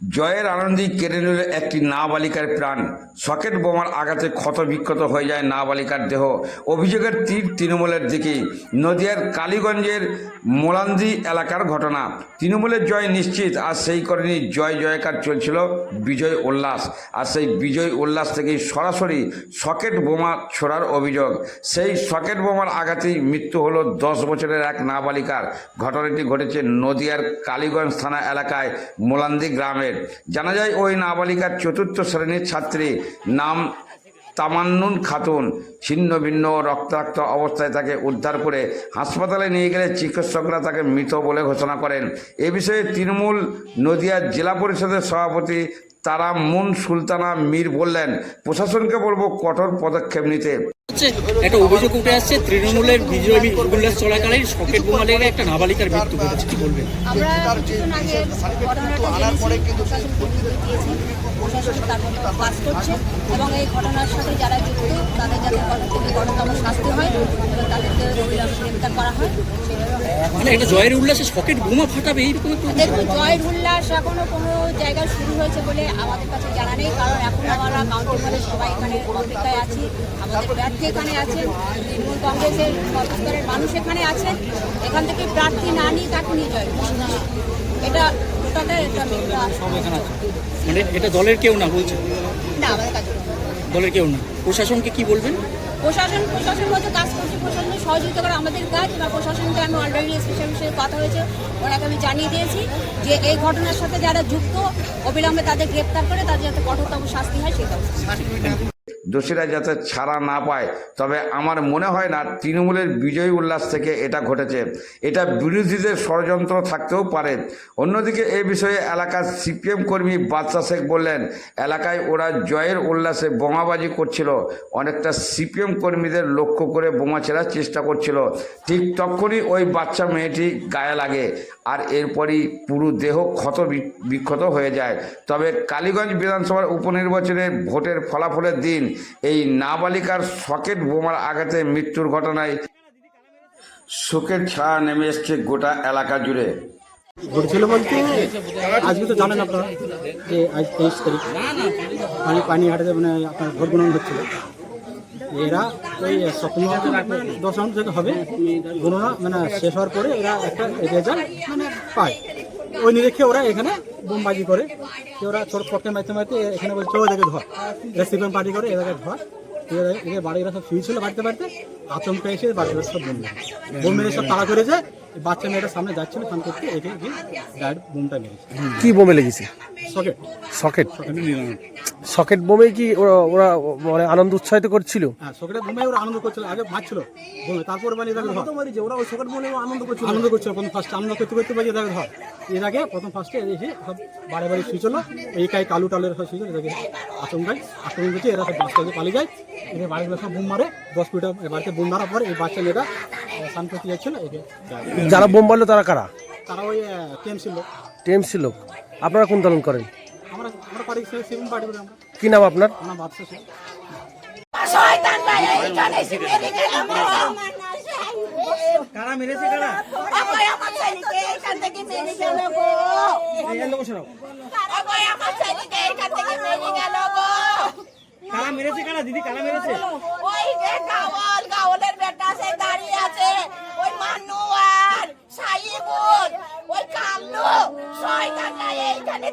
জয়ের আনন্দেই কেড়ে নিল একটি নাবালিকার প্রাণ। সকেট বোমার আঘাতে ক্ষত বিক্ষত হয়ে যায় নাবালিকার দেহ। অভিযোগের তীর তৃণমূলের দিকে। নদিয়ার কালীগঞ্জের মোলান্দি এলাকার ঘটনা। তৃণমূলের জয় নিশ্চিত, আর সেই কারণেই জয় জয়কার চলছিল বিজয় উল্লাস। আর সেই বিজয় উল্লাস থেকেই সরাসরি সকেট বোমা ছোড়ার অভিযোগ। সেই সকেট বোমার আঘাতেই মৃত্যু হলো দশ বছরের এক নাবালিকার। ঘটনাটি ঘটেছে নদিয়ার কালীগঞ্জ থানা এলাকায় মোলান্দি গ্রামের জানা যায় ওই নাবালিকার চতুর্থ শ্রেণির ছাত্রী, নাম তামান্নুন খাতুন। ছিন্ন ভিন্ন রক্তাক্ত অবস্থায় তাকে উদ্ধার করে হাসপাতালে নিয়ে গেলে চিকিৎসকরা তাকে মৃত বলে ঘোষণা করেন। এ বিষয়ে তৃণমূল নদিয়ার জেলা পরিষদের সভাপতি তারা মুন সুলতানা মীর বললেন প্রশাসনকে বলব কঠোর পদক্ষেপ নিতে। একটা অভিযোগ উঠে আসছে তৃণমূলের বিজয় উল্লাস চলাকালীন সকেট বোমা লেগে একটা নাবালিকার মৃত্যু ঘটেছে কি বলবেন? এবং এই ঘটনার সাথে যারা যুক্ত তাদের যাতে কঠোরতম শাস্তি হয় এবং অবিলম্বে গ্রেপ্তার করা হয় মানে জয়ের উল্লাসে সকেট বোমা ফাটাবে এইরকম দেখুন জয়ের উল্লাস এখনও কোনো জায়গায় শুরু হয়েছে বলে আমাদের কাছে জানা নেই কারণ এখন আমরা কাউন্টি সবাই এখানে অপেক্ষায় আছি আমাদের প্রার্থী এখানে আছেন তৃণমূল কংগ্রেসের সর্বস্তরের মানুষ এখানে আছেন এখান থেকে প্রার্থী না নিয়ে তাকে নিয়ে জয় এটা আছে। মানে এটা দলের কেউ না বলছে না আমাদের কাছে দলের কেউ না। প্রশাসনকে কি বলবেন? প্রশাসন প্রশাসন বলতে কাজ করছে প্রশাসনের সহযোগিতা করা আমাদের কাজ এবার প্রশাসনকে আমি অলরেডি স্পেশাল বিষয়ে কথা হয়েছে, ওনাকে আমি জানিয়ে দিয়েছি যে এই ঘটনার সাথে যারা যুক্ত, অবিলম্বে তাদের গ্রেপ্তার করে তাদের যাতে কঠোরতম শাস্তি হয় সেটা দোষীরা যাতে ছাড়া না পায়, তবে আমার মনে হয় না তৃণমূলের বিজয় উল্লাস থেকে এটা ঘটেছে। এটা বিরোধীদের ষড়যন্ত্র থাকতেও পারে। অন্যদিকে এ বিষয়ে এলাকার সিপিএম কর্মী বাদশা শেখ বললেন, এলাকায় ওরা জয়ের উল্লাসে বোমাবাজি করছিল। অনেকটা সিপিএম কর্মীদের লক্ষ্য করে বোমা ছেড়ার চেষ্টা করছিল। ঠিক তখনই ওই বাচ্চা মেয়েটি গায়ে লাগে আর এরপরই পুরো দেহ ক্ষত বিক্ষত হয়ে যায়। তবে কালীগঞ্জ বিধানসভার উপনির্বাচনের ভোটের ফলাফলের দিন এই নাবালিকার সকেট বোমার আঘাতে মৃত্যুর ঘটনায় শোকের ছায়া নেমে এসছে গোটা এলাকা জুড়ে। ঘটেছিল বলতে, আজকে তো জানেন আপনারা যে আজ তেইশ তারিখ, পানি পানিহাটে মানে আপনার ভোট গণনা হচ্ছিল। এরা ওই স্বপ্ন দশ রাউন্ড থেকে হবে, গণনা মানে শেষ হওয়ার পরে এরা একটা রেজাল্ট মানে পায়। ওই নিরীক্ষে ওরা এখানে বোমবাজি করে। ওরা ছোট পক্ষে মারতে মারতে এখানে বলছে ও এদেরকে ধর। এরা পার্টি করে এদেরকে ধর। এদের বাড়িরা সব ছিল বাড়িতে বাড়িতে। আতঙ্ক এসে বাড়িতে সব বোম বোম মেরে সব তাড়া করেছে। বাচ্চা মেয়েটা সামনে যাচ্ছিল ফান করতে একে গিয়ে ডাইরেক্ট বোমটা মেরেছে। কি বোমে লেগেছে? সকেট? সকেট। সকেট বোমে কি ওরা ওরা মানে আনন্দ উৎসাহিত করছিল? হ্যাঁ সকেটে বোমে ওরা আনন্দ করছিল আগে মারছিল বোমে তারপরে মানে এটাকে ধর। ওরা ওই সকেট বোমে আনন্দ করছিল। আনন্দ করছিল প্রথম ফার্স্ট আনন্দ করতে করতে বাজে এটাকে ধর। এর আগে প্রথম ফার্স্টে এসে সব বাড়ি বাড়ি শুয়েছিল এই কাই কালু টালের সব শুয়েছিল এটাকে আচমকায় আক্রমণ করছে এরা সব বাচ্চাকে পালিয়ে যায়। এদের বাড়িগুলো সব বোম মারে। দশ মিটার বাড়িতে বোম মারার পর এই বাচ্চা মেয়েটা স্নান করতে যাচ্ছিল একে। যারা বোম মারলো তারা কারা? তারা ওই টিএমসি লোক। টিএমসি লোক। আপনারা কোন দলন করেন? আমরা আমরা পার্টি সেভেন পার্টি করে আমরা। কি নাম আপনার? আমরা কারা মেরেছে কারা? মেরেছে কারা? দিদি কারা মেরেছে? ওই যে গাওয়াল গাওয়ালের বেটা আছে